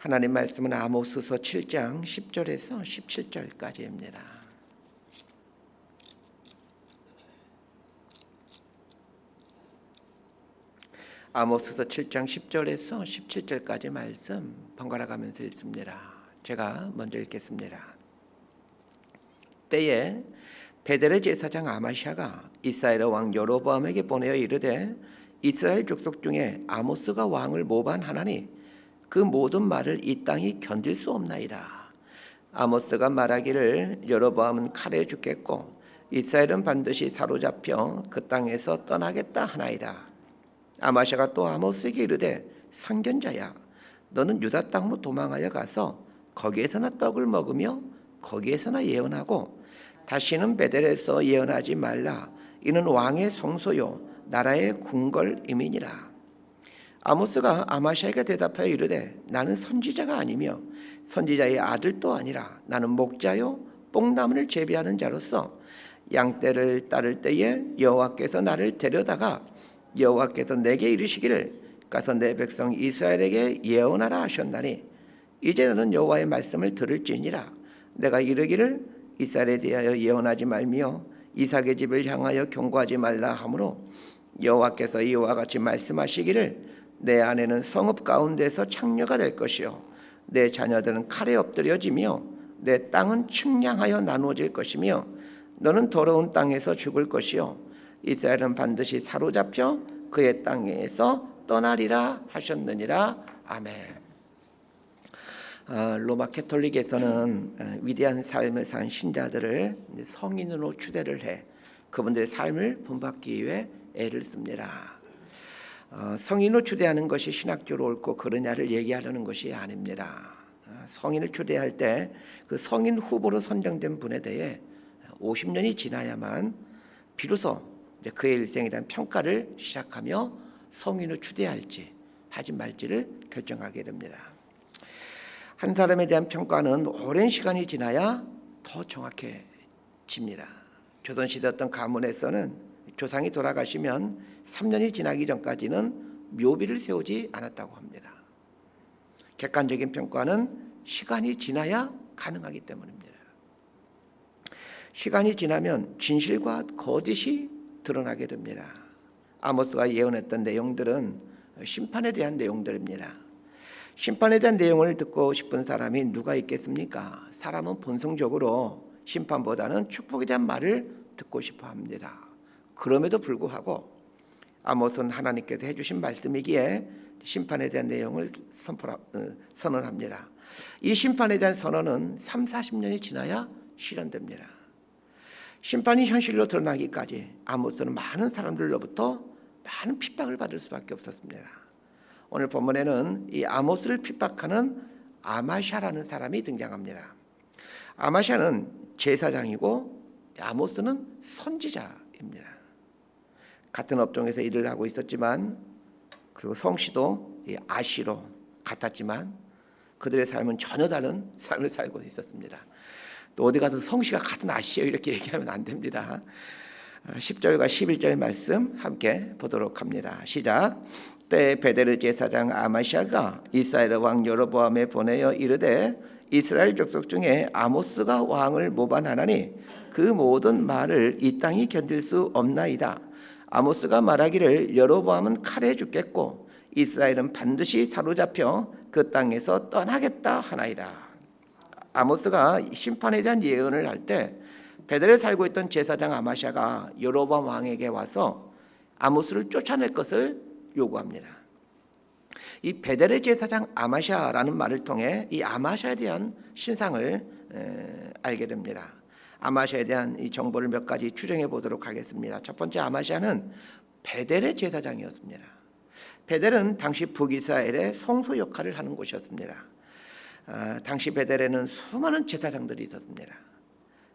하나님 말씀은 아모스서 7장 10절에서 17절까지입니다. 아모스서 7장 10절에서 17절까지 말씀 번갈아 가면서 읽습니다. 제가 먼저 읽겠습니다. 때에 베델의 제사장 아마샤가 이스라엘 왕 여로보암에게 보내어 이르되 이스라엘 족속 중에 아모스가 왕을 모반하나니 그 모든 말을 이 땅이 견딜 수 없나이다. 아모스가 말하기를 여로보암은 칼에 죽겠고 이스라엘은 반드시 사로잡혀 그 땅에서 떠나겠다 하나이다. 아마샤가 또 아모스에게 이르되 상견자야 너는 유다 땅으로 도망하여 가서 거기에서나 떡을 먹으며 거기에서나 예언하고 다시는 베델에서 예언하지 말라 이는 왕의 성소요 나라의 궁궐임이니라 아모스가 아마샤에게 대답하여 이르되 나는 선지자가 아니며 선지자의 아들도 아니라 나는 목자요 뽕나무를 재배하는 자로서 양떼를 따를 때에 여호와께서 나를 데려다가 여호와께서 내게 이르시기를 가서 내 백성 이스라엘에게 예언하라 하셨나니 이제 너는 여호와의 말씀을 들을지니라. 내가 이르기를 이스라엘에 대하여 예언하지 말며 이삭의 집을 향하여 경고하지 말라 하므로 여호와께서 이와 같이 말씀하시기를 내 아내는 성읍 가운데서 창녀가 될 것이요 내 자녀들은 칼에 엎드려지며 내 땅은 측량하여 나누어질 것이며 너는 더러운 땅에서 죽을 것이요 이스라엘은 반드시 사로잡혀 그의 땅에서 떠나리라 하셨느니라 아멘. 아, 로마 캐톨릭에서는 아, 위대한 삶을 산 신자들을 성인으로 추대를 해 그분들의 삶을 본받기 위해 애를 씁니다. 어, 성인으로 추대하는 것이 신학적으로 옳고 그러냐를 얘기하려는 것이 아닙니다. 아, 성인을 추대할 때 그 성인 후보로 선정된 분에 대해 50년이 지나야만 비로소 그의 일생에 대한 평가를 시작하며 성인을 추대할지 하지 말지를 결정하게 됩니다. 한 사람에 대한 평가는 오랜 시간이 지나야 더 정확해집니다. 조선시대 어떤 가문에서는 조상이 돌아가시면 3년이 지나기 전까지는 묘비를 세우지 않았다고 합니다. 객관적인 평가는 시간이 지나야 가능하기 때문입니다. 시간이 지나면 진실과 거짓이 드러나게 됩니다. 아모스가 예언했던 내용들은 심판에 대한 내용들입니다. 심판에 대한 내용을 듣고 싶은 사람이 누가 있겠습니까? 사람은 본성적으로 심판보다는 축복에 대한 말을 듣고 싶어 합니다. 그럼에도 불구하고 아모스는 하나님께서 해주신 말씀이기에 심판에 대한 내용을 선언합니다. 이 심판에 대한 선언은 3, 40년이 지나야 실현됩니다. 심판이 현실로 드러나기까지 아모스는 많은 사람들로부터 많은 핍박을 받을 수밖에 없었습니다. 오늘 본문에는 이 아모스를 핍박하는 아마샤라는 사람이 등장합니다. 아마샤는 제사장이고 아모스는 선지자입니다. 같은 업종에서 일을 하고 있었지만 그리고 성씨도 아시로 같았지만 그들의 삶은 전혀 다른 삶을 살고 있었습니다. 또 어디 가서 성씨가 같은 아시예요 이렇게 얘기하면 안 됩니다. 10절과 11절 말씀 함께 보도록 합니다. 시작. 때 베데르 제사장 아마샤가 이스라엘 왕 여로보암에 보내어 이르되 이스라엘 족속 중에 아모스가 왕을 모반하나니 그 모든 말을 이 땅이 견딜 수 없나이다. 아모스가 말하기를 여로보암은 칼에 죽겠고 이스라엘은 반드시 사로잡혀 그 땅에서 떠나겠다 하나이다. 아모스가 심판에 대한 예언을 할 때 베델에 살고 있던 제사장 아마샤가 여로보암 왕에게 와서 아모스를 쫓아낼 것을 요구합니다. 이 베델의 제사장 아마샤라는 말을 통해 이 아마샤에 대한 신상을 에, 알게 됩니다. 아마샤에 대한 이 정보를 몇 가지 추정해 보도록 하겠습니다. 첫 번째 아마샤는 베델의 제사장이었습니다. 베델은 당시 북이스라엘의 성소 역할을 하는 곳이었습니다. 아, 당시 베델에는 수많은 제사장들이 있었습니다.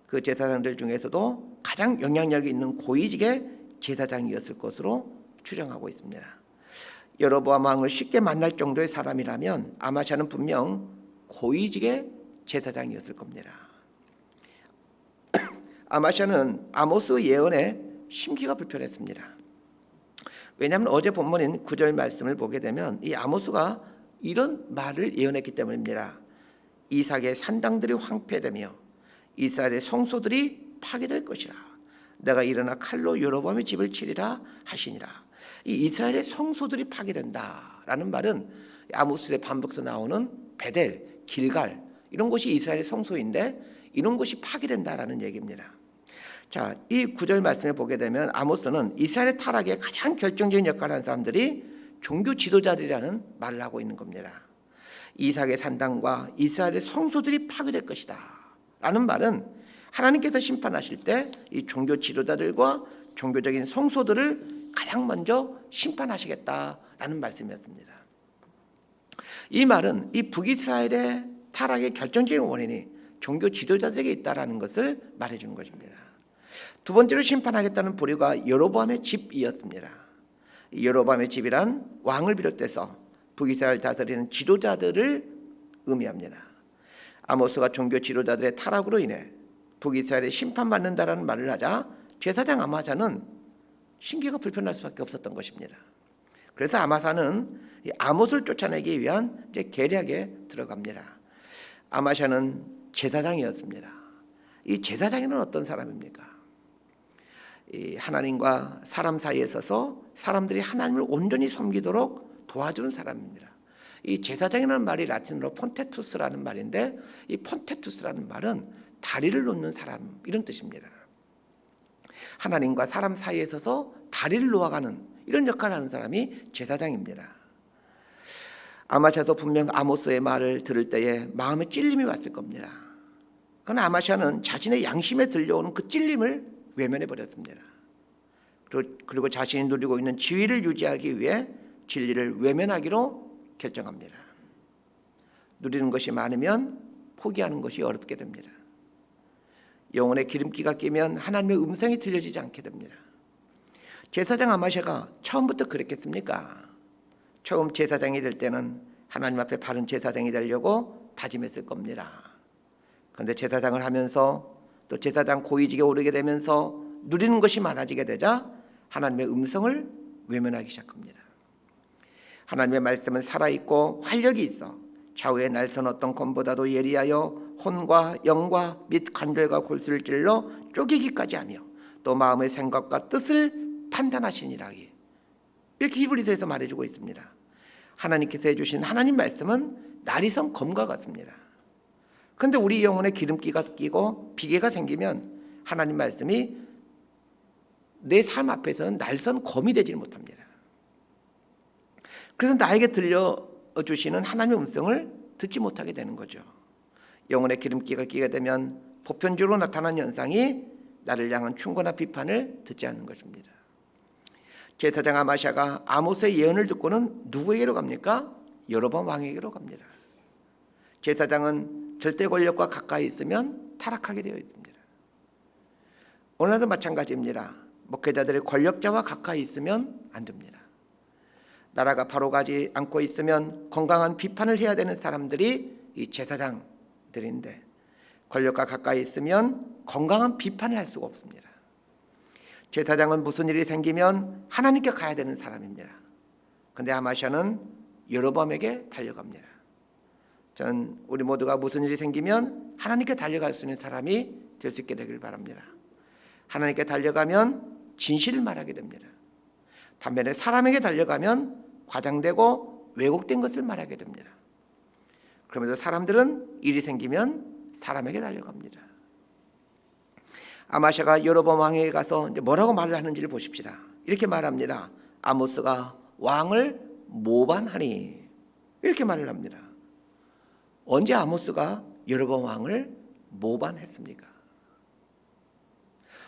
그 제사장들 중에서도 가장 영향력이 있는 고위직의 제사장이었을 것으로 추정하고 있습니다. 여로보암 왕을 쉽게 만날 정도의 사람이라면 아마샤는 분명 고위직의 제사장이었을 겁니다. 아마샤는 아모스 예언에 심기가 불편했습니다. 왜냐하면 어제 본문인 9절 말씀을 보게 되면 이 아모스가 이런 말을 예언했기 때문입니다. 이삭의 산당들이 황폐되며 이스라엘의 성소들이 파괴될 것이라. 내가 일어나 칼로 여로보암의 집을 치리라 하시니라. 이 이스라엘의 성소들이 파괴된다라는 말은 아모스의 반복서 나오는 베델, 길갈 이런 곳이 이스라엘의 성소인데 이런 곳이 파괴된다라는 얘기입니다. 자, 이 구절 말씀에 보게 되면 아모스는 이스라엘의 타락에 가장 결정적인 역할을 한 사람들이 종교 지도자들이라는 말을 하고 있는 겁니다. 이삭의 산당과 이스라엘의 성소들이 파괴될 것이다. 라는 말은 하나님께서 심판하실 때 이 종교 지도자들과 종교적인 성소들을 가장 먼저 심판하시겠다라는 말씀이었습니다. 이 말은 이 북이스라엘의 타락의 결정적인 원인이 종교 지도자들에게 있다라는 것을 말해 주는 것입니다. 두 번째로 심판하겠다는 부류가 여로보암의 집이었습니다. 여로보암의 집이란 왕을 비롯해서 북이스라엘 다스리는 지도자들을 의미합니다. 아모스가 종교 지도자들의 타락으로 인해 북이스라엘에 심판받는다라는 말을 하자 제사장 아마사는 신기가 불편할 수밖에 없었던 것입니다. 그래서 아마사는 이 아모스를 쫓아내기 위한 이제 계략에 들어갑니다. 아마샤는 제사장이었습니다. 이 제사장이는 어떤 사람입니까? 이 하나님과 사람 사이에 서서 사람들이 하나님을 온전히 섬기도록 도와주는 사람입니다. 이 제사장이라는 말이 라틴어로 폰테투스라는 말인데 이 폰테투스라는 말은 다리를 놓는 사람 이런 뜻입니다. 하나님과 사람 사이에 서서 다리를 놓아가는 이런 역할을 하는 사람이 제사장입니다. 아마샤도 분명 아모스의 말을 들을 때에 마음에 찔림이 왔을 겁니다. 그러나 아마샤는 자신의 양심에 들려오는 그 찔림을 외면해 버렸습니다. 그리고 자신이 누리고 있는 지위를 유지하기 위해 진리를 외면하기로 결정합니다. 누리는 것이 많으면 포기하는 것이 어렵게 됩니다. 영혼의 기름기가 끼면 하나님의 음성이 들려지지 않게 됩니다. 제사장 아마샤가 처음부터 그랬겠습니까? 처음 제사장이 될 때는 하나님 앞에 바른 제사장이 되려고 다짐했을 겁니다. 그런데 제사장을 하면서 또 제사장 고위직에 오르게 되면서 누리는 것이 많아지게 되자 하나님의 음성을 외면하기 시작합니다. 하나님의 말씀은 살아있고 활력이 있어 좌우에 날선 어떤 검보다도 예리하여 혼과 영과 및 관절과 골수를 찔러 쪼개기까지 하며 또 마음의 생각과 뜻을 판단하시니라 이렇게 히브리서에서 말해주고 있습니다. 하나님께서 해주신 하나님 말씀은 날이선 검과 같습니다. 그런데 우리 영혼에 기름기가 끼고 비계가 생기면 하나님 말씀이 내 삶 앞에서는 날선 검이 되지 못합니다. 그래서 나에게 들려 주시는 하나님의 음성을 듣지 못하게 되는 거죠. 영혼의 기름기가 끼게 되면 보편적으로 나타난 현상이 나를 향한 충고나 비판을 듣지 않는 것입니다. 제사장 아마샤가 아모스의 예언을 듣고는 누구에게로 갑니까? 여로보암 왕에게로 갑니다. 제사장은 절대 권력과 가까이 있으면 타락하게 되어 있습니다. 오늘도 마찬가지입니다. 목회자들의 권력자와 가까이 있으면 안 됩니다. 나라가 바로 가지 않고 있으면 건강한 비판을 해야 되는 사람들이 이 제사장들인데 권력과 가까이 있으면 건강한 비판을 할 수가 없습니다. 제사장은 무슨 일이 생기면 하나님께 가야 되는 사람입니다. 근데 아마샤는 여로밤에게 달려갑니다. 전 우리 모두가 무슨 일이 생기면 하나님께 달려갈 수 있는 사람이 될 수 있게 되길 바랍니다. 하나님께 달려가면 진실을 말하게 됩니다. 반면에 사람에게 달려가면 과장되고 왜곡된 것을 말하게 됩니다. 그러면서 사람들은 일이 생기면 사람에게 달려갑니다. 아마샤가 여로보암 왕에게 가서 뭐라고 말을 하는지를 보십시다. 이렇게 말합니다. 아모스가 왕을 모반하니 이렇게 말을 합니다. 언제 아모스가 여로보암 왕을 모반했습니까?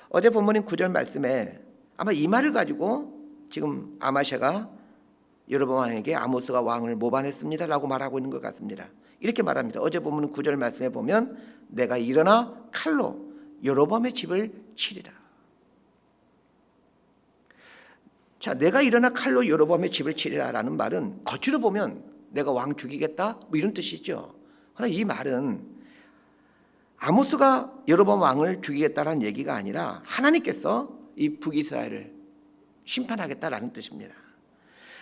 어제 본문인 9절 말씀에 아마 이 말을 가지고 지금 아마샤가 여로보암 왕에게 아모스가 왕을 모반했습니다라고 말하고 있는 것 같습니다. 이렇게 말합니다. 어제 본문 9절 말씀에 보면 내가 일어나 칼로 여로보암의 집을 치리라. 자, 내가 일어나 칼로 여로보암의 집을 치리라라는 말은 겉으로 보면 내가 왕 죽이겠다 뭐 이런 뜻이죠. 그러나 이 말은 아모스가 여로보암 왕을 죽이겠다라는 얘기가 아니라 하나님께서 이 북이스라엘을 심판하겠다라는 뜻입니다.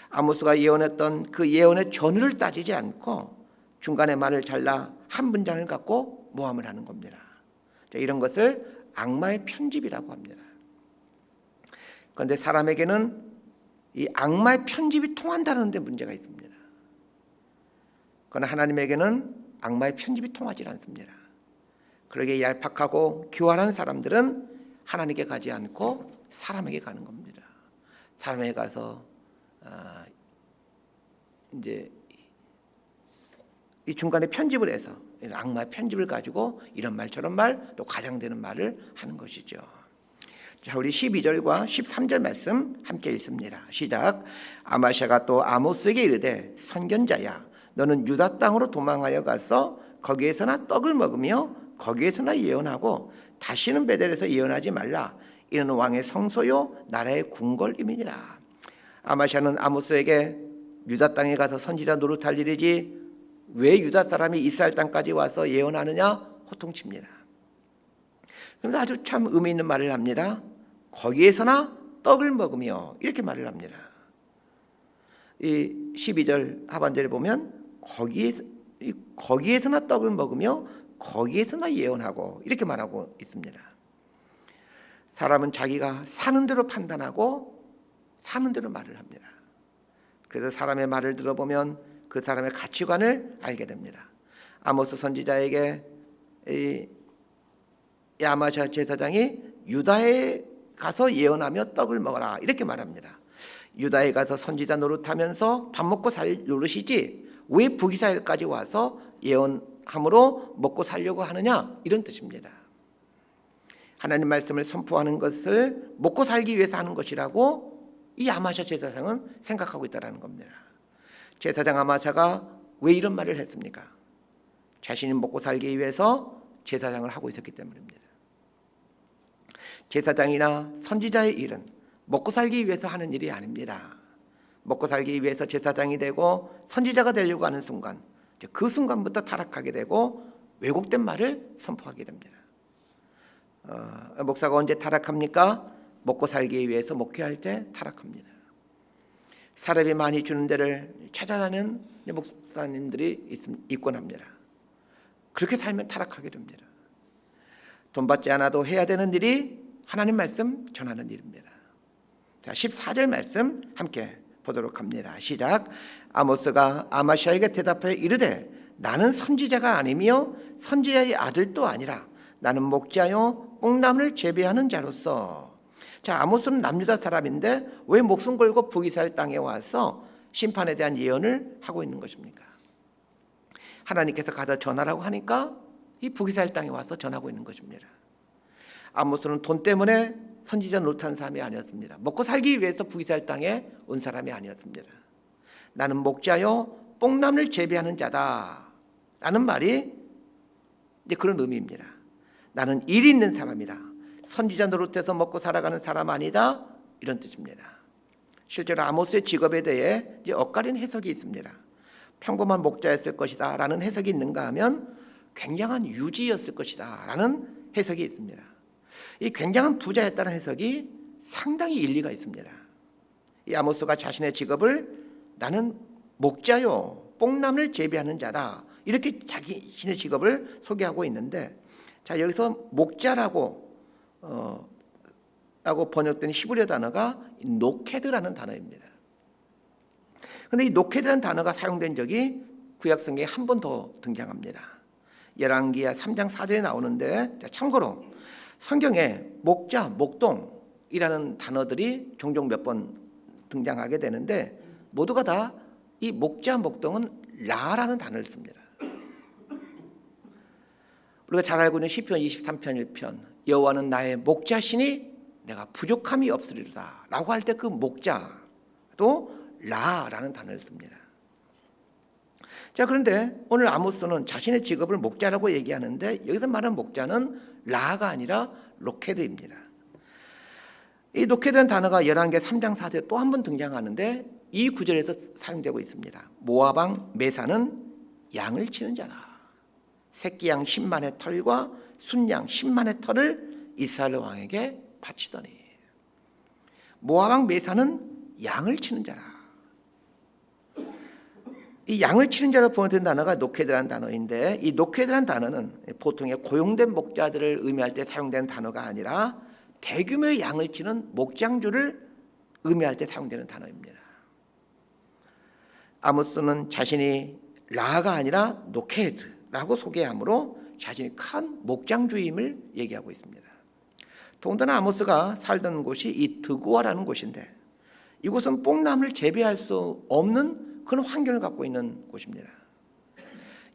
아모스가 예언했던 그 예언의 전후를 따지지 않고 중간에 말을 잘라 한 문장을 갖고 모함을 하는 겁니다. 자, 이런 것을 악마의 편집이라고 합니다. 그런데 사람에게는 이 악마의 편집이 통한다는 데 문제가 있습니다. 그러나 하나님에게는 악마의 편집이 통하지 않습니다. 그러게 얄팍하고 교활한 사람들은 하나님께 가지 않고 사람에게 가는 겁니다. 사람에게 가서 아, 이제 이 중간에 편집을 해서 악마의 편집을 가지고 이런 말 저런 말또 과장되는 말을 하는 것이죠. 자, 우리 12절과 13절 말씀 함께 읽습니다. 시작. 아마샤가 또 아모스에게 이르되 선견자야 너는 유다 땅으로 도망하여 가서 거기에서나 떡을 먹으며 거기에서나 예언하고 다시는 베델에서 예언하지 말라. 이는 왕의 성소요 나라의 궁궐임이니라. 아마샤는 아모스에게 유다 땅에 가서 선지자 노릇할 일이지 왜 유다 사람이 이스라엘 땅까지 와서 예언하느냐 호통칩니다. 그래서 아주 참 의미 있는 말을 합니다. 거기에서나 떡을 먹으며 이렇게 말을 합니다. 이 12절 하반절에 보면 거기에 거기에서나 떡을 먹으며 거기에서나 예언하고 이렇게 말하고 있습니다. 사람은 자기가 사는 대로 판단하고 사는 대로 말을 합니다. 그래서 사람의 말을 들어보면 그 사람의 가치관을 알게 됩니다. 아모스 선지자에게 이 야마샤 제사장이 유다에 가서 예언하며 떡을 먹어라 이렇게 말합니다. 유다에 가서 선지자 노릇하면서 밥 먹고 살 노릇이지 왜 북이스라엘까지 와서 예언함으로 먹고 살려고 하느냐 이런 뜻입니다. 하나님 말씀을 선포하는 것을 먹고 살기 위해서 하는 것이라고 이 아마샤 제사장은 생각하고 있다는 겁니다. 제사장 아마샤가 왜 이런 말을 했습니까? 자신이 먹고 살기 위해서 제사장을 하고 있었기 때문입니다. 제사장이나 선지자의 일은 먹고 살기 위해서 하는 일이 아닙니다. 먹고 살기 위해서 제사장이 되고 선지자가 되려고 하는 순간 그 순간부터 타락하게 되고 왜곡된 말을 선포하게 됩니다. 어, 목사가 언제 타락합니까? 먹고 살기 위해서 목회할 때 타락합니다. 사람이 많이 주는 데를 찾아다니는 목사님들이 있곤 합니다. 그렇게 살면 타락하게 됩니다. 돈 받지 않아도 해야 되는 일이 하나님 말씀 전하는 일입니다. 자, 14절 말씀 함께 보도록 합니다. 시작. 아모스가 아마샤에게 대답하여 이르되 나는 선지자가 아니며 선지자의 아들도 아니라 나는 목자요 뽕나무를 재배하는 자로서 자 아모스는 남유다 사람인데 왜 목숨 걸고 북이스라엘 땅에 와서 심판에 대한 예언을 하고 있는 것입니까? 하나님께서 가서 전하라고 하니까 이 북이스라엘 땅에 와서 전하고 있는 것입니다. 아모스는 돈 때문에 선지자 노릇하는 사람이 아니었습니다. 먹고 살기 위해서 북이스라엘 땅에 온 사람이 아니었습니다. 나는 목자요 뽕나무를 재배하는 자다 라는 말이 이제 그런 의미입니다. 나는 일 있는 사람이다. 선지자 노릇해서 먹고 살아가는 사람 아니다. 이런 뜻입니다. 실제로 아모스의 직업에 대해 이제 엇갈린 해석이 있습니다. 평범한 목자였을 것이다 라는 해석이 있는가 하면 굉장한 유지였을 것이다 라는 해석이 있습니다. 이 굉장한 부자였다는 해석이 상당히 일리가 있습니다. 이 아모스가 자신의 직업을 나는 목자요, 뽕나무를 재배하는 자다. 이렇게 자기신의 직업을 소개하고 있는데 자 여기서 목자라고 어, 라고 번역된 히브리어 단어가 노케드라는 단어입니다. 그런데 이 노케드라는 단어가 사용된 적이 구약 성경에 한 번 더 등장합니다. 열왕기야 3장 4절에 나오는데 참고로 성경에 목자, 목동이라는 단어들이 종종 몇 번 등장하게 되는데 모두가 다 이 목자, 목동은 라라는 단어를 씁니다. 우리가 잘 알고 있는 시편 23편 1편 여호와는 나의 목자시니 내가 부족함이 없으리로다라고 할 때 그 목자도 라라는 단어를 씁니다. 자 그런데 오늘 아모스는 자신의 직업을 목자라고 얘기하는데 여기서 말하는 목자는 라가 아니라 로케드입니다. 이 로케드라는 단어가 열왕기 3장 4절에 또 한 번 등장하는데 이 구절에서 사용되고 있습니다. 모아방 메사는 양을 치는 자라. 새끼 양 10만의 털과 순양 10만의 털을 이스라엘 왕에게 바치더니 모아방 메사는 양을 치는 자라. 이 양을 치는 자로 번역된 단어가 노케드라는 단어인데 이 노케드라는 단어는 보통의 고용된 목자들을 의미할 때 사용되는 단어가 아니라 대규모의 양을 치는 목장주를 의미할 때 사용되는 단어입니다. 아모스는 자신이 라가 아니라 노케드라고 소개하므로 자신이 큰 목장주임을 얘기하고 있습니다. 더군다나 아모스가 살던 곳이 이 드고아라는 곳인데 이곳은 뽕나무를 재배할 수 없는 그런 환경을 갖고 있는 곳입니다.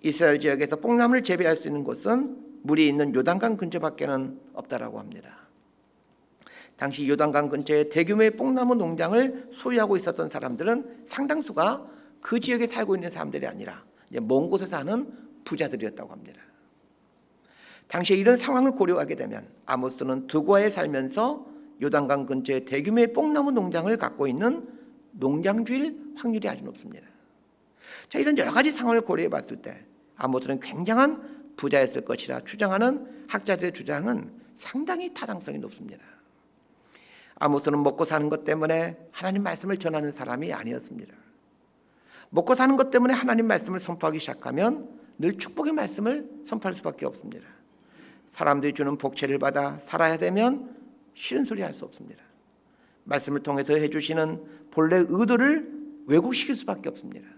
이스라엘 지역에서 뽕나무를 재배할 수 있는 곳은 물이 있는 요단강 근처밖에는 없다라고 합니다. 당시 요단강 근처에 대규모의 뽕나무 농장을 소유하고 있었던 사람들은 상당수가 그 지역에 살고 있는 사람들이 아니라 이제 먼 곳에 사는 부자들이었다고 합니다. 당시에 이런 상황을 고려하게 되면 아모스는 두고아에 살면서 요단강 근처에 대규모의 뽕나무 농장을 갖고 있는 농장주일 확률이 아주 높습니다. 자 이런 여러 가지 상황을 고려해 봤을 때 아모스는 굉장한 부자였을 것이라 주장하는 학자들의 주장은 상당히 타당성이 높습니다. 아모스는 먹고 사는 것 때문에 하나님 말씀을 전하는 사람이 아니었습니다. 먹고 사는 것 때문에 하나님 말씀을 선포하기 시작하면 늘 축복의 말씀을 선포할 수밖에 없습니다. 사람들이 주는 복채를 받아 살아야 되면 싫은 소리 할 수 없습니다. 말씀을 통해서 해주시는 본래 의도를 왜곡시킬 수밖에 없습니다.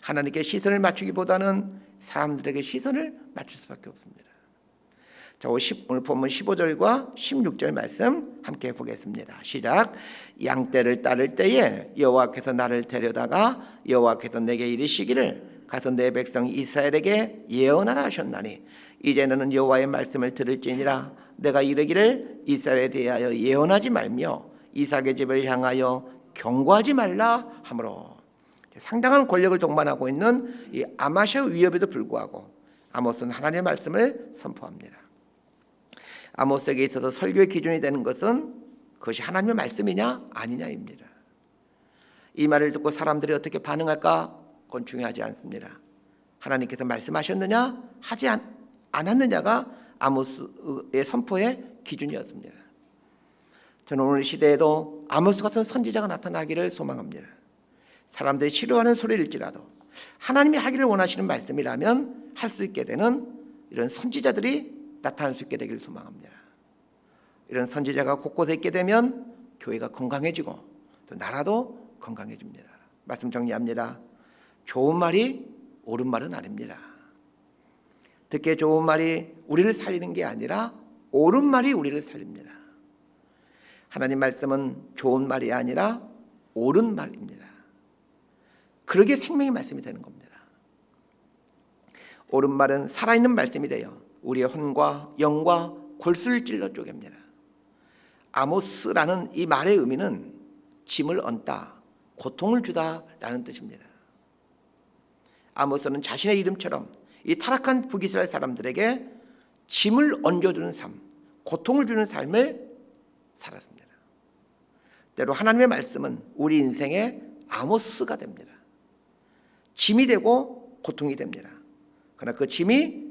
하나님께 시선을 맞추기보다는 사람들에게 시선을 맞출 수밖에 없습니다. 자, 오늘 본문 15절과 16절 말씀 함께 보겠습니다. 시작. 양떼를 따를 때에 여호와께서 나를 데려다가 여호와께서 내게 이르시기를 가서 내 백성 이스라엘에게 예언하라 하셨나니 이제 너는 여호와의 말씀을 들을지니라 내가 이르기를 이스라엘에 대하여 예언하지 말며 이삭의 집을 향하여 경고하지 말라 하므로 상당한 권력을 동반하고 있는 이 아마샤 위협에도 불구하고 아모스는 하나님의 말씀을 선포합니다. 아모스에게 있어서 설교의 기준이 되는 것은 그것이 하나님의 말씀이냐 아니냐입니다. 이 말을 듣고 사람들이 어떻게 반응할까 그건 중요하지 않습니다. 하나님께서 말씀하셨느냐 하지 않, 않았느냐가 아모스의 선포의 기준이었습니다. 저는 오늘 시대에도 아모스 같은 선지자가 나타나기를 소망합니다. 사람들이 싫어하는 소리일지라도 하나님이 하기를 원하시는 말씀이라면 할 수 있게 되는 이런 선지자들이 나타날 수 있게 되기를 소망합니다. 이런 선지자가 곳곳에 있게 되면 교회가 건강해지고 또 나라도 건강해집니다. 말씀 정리합니다. 좋은 말이 옳은 말은 아닙니다. 듣기에 좋은 말이 우리를 살리는 게 아니라 옳은 말이 우리를 살립니다. 하나님 말씀은 좋은 말이 아니라 옳은 말입니다. 그러게 생명의 말씀이 되는 겁니다. 옳은 말은 살아있는 말씀이 되어 우리의 혼과 영과 골수를 찔러 쪼갭니다. 아모스라는 이 말의 의미는 짐을 얹다, 고통을 주다라는 뜻입니다. 아모스는 자신의 이름처럼 이 타락한 북이스라엘 사람들에게 짐을 얹어주는 삶, 고통을 주는 삶을 살았습니다. 때로 하나님의 말씀은 우리 인생의 아모스가 됩니다. 짐이 되고 고통이 됩니다. 그러나 그 짐이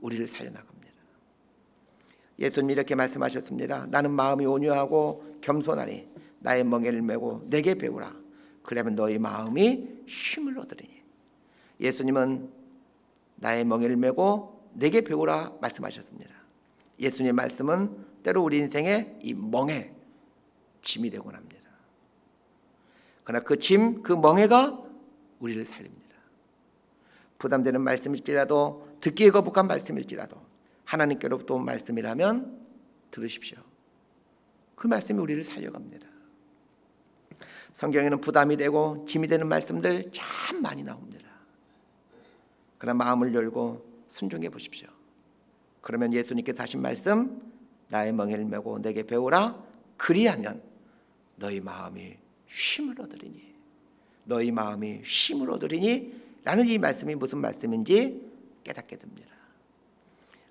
우리를 살려나갑니다. 예수님 이렇게 말씀하셨습니다. 나는 마음이 온유하고 겸손하니 나의 멍에를 메고 내게 배우라. 그러면 너희 마음이 쉼을 얻으리니. 예수님은 나의 멍에를 메고 내게 배우라 말씀하셨습니다. 예수님의 말씀은 때로 우리 인생의 이 멍에 짐이 되곤 합니다. 그러나 그 짐, 그 멍에가 우리를 살립니다. 부담되는 말씀일지라도 듣기에 거북한 말씀일지라도 하나님께로부터 온 말씀이라면 들으십시오. 그 말씀이 우리를 살려갑니다. 성경에는 부담이 되고 짐이 되는 말씀들 참 많이 나옵니다. 그러나 마음을 열고 순종해 보십시오. 그러면 예수님께서 하신 말씀 나의 멍에를 메고 내게 배우라 그리하면 너희 마음이 쉼을 얻으리니 너희 마음이 쉼을 얻으리니 라는 이 말씀이 무슨 말씀인지 깨닫게 됩니다.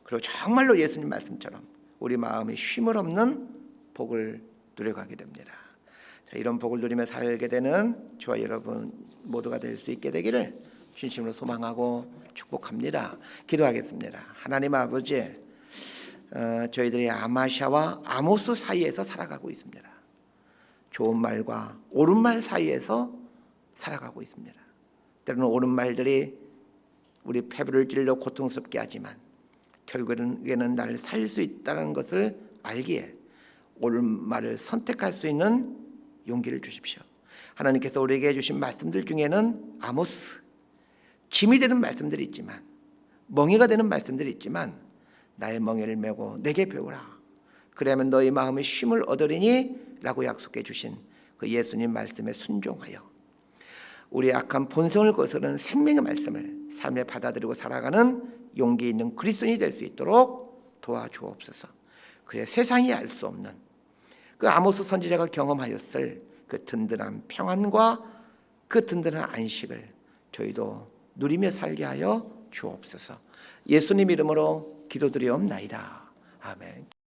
그리고 정말로 예수님 말씀처럼 우리 마음이 쉼을 없는 복을 누려가게 됩니다. 자, 이런 복을 누리며 살게 되는 저와 여러분 모두가 될 수 있게 되기를 진심으로 소망하고 축복합니다. 기도하겠습니다. 하나님 아버지, 어, 저희들이 아마샤와 아모스 사이에서 살아가고 있습니다. 좋은 말과 옳은 말 사이에서 살아가고 있습니다. 때로는 옳은 말들이 우리 폐부를 찔러 고통스럽게 하지만 결국에는 나를 살수 있다는 것을 알기에 옳은 말을 선택할 수 있는 용기를 주십시오. 하나님께서 우리에게 주신 말씀들 중에는 아모스 짐이 되는 말씀들이 있지만 멍에가 되는 말씀들이 있지만 나의 멍에를 메고 내게 배우라. 그러면 너희 마음의 쉼을 얻으리니 라고 약속해 주신 그 예수님 말씀에 순종하여 우리의 악한 본성을 거스르는 생명의 말씀을 삶에 받아들이고 살아가는 용기 있는 그리스도인이 될 수 있도록 도와주옵소서. 그래 세상이 알 수 없는 그 아모스 선지자가 경험하였을 그 든든한 평안과 그 든든한 안식을 저희도 누리며 살게 하여 주옵소서. 예수님 이름으로 기도드리옵나이다. 아멘.